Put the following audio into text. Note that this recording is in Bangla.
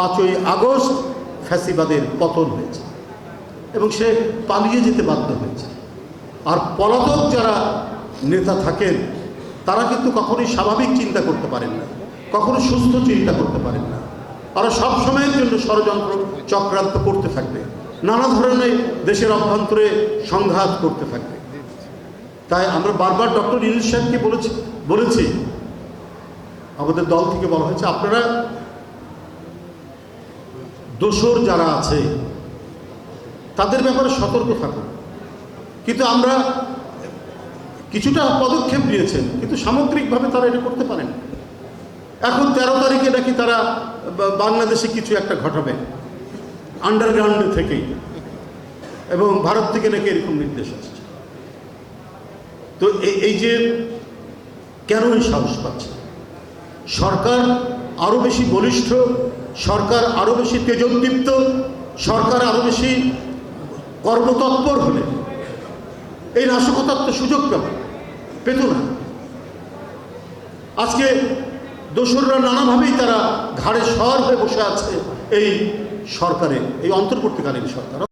পাঁচই আগস্ট ফ্যাসিবাদের পতন হয়েছে এবং সে পালিয়ে যেতে বাধ্য হয়েছে। আর পলাতক যারা নেতা থাকেন, তারা কিন্তু কখনোই স্বাভাবিক চিন্তা করতে পারেন না কখনো সুস্থ চিন্তা করতে পারেন না। তারা সব সময়ের জন্য ষড়যন্ত্র চক্রান্ত করতে থাকবে, নানা ধরনের দেশের অভ্যন্তরে সংঘাত করতে থাকবে। তাই আমরা বারবার ডক্টর ইনুস সাহেবকে বলেছি বলেছি, আমাদের দল থেকে বলা হয়েছে, আপনারা দোসর যারা আছে, তাদের ব্যাপারে সতর্ক থাকুন। কিন্তু আমরা কিছুটা পদক্ষেপ নিয়েছেন, কিন্তু সামগ্রিকভাবে তারা এটা করতে পারেন। এখন তেরো তারিখে নাকি তারা বাংলাদেশে কিছু একটা ঘটাবে আন্ডারগ্রাউন্ড থেকেই। এবং ভারত থেকে নাকি এরকম নির্দেশ আসছে। তো এই যে কেন সাহস পাচ্ছে? সরকার আরও বেশি বলিষ্ঠ সরকার আরও বেশি তেজোদ্দীপ্ত, সরকার আরও বেশি কর্মতৎপর হলে এই নাশকতার তো সুযোগ পেল, পেত না। আজকে দোসররা নানাভাবেই তারা ঘাড়ে সর হয়ে বসে আছে এই সরকারে, এই অন্তর্বর্তীকালীন সরকার।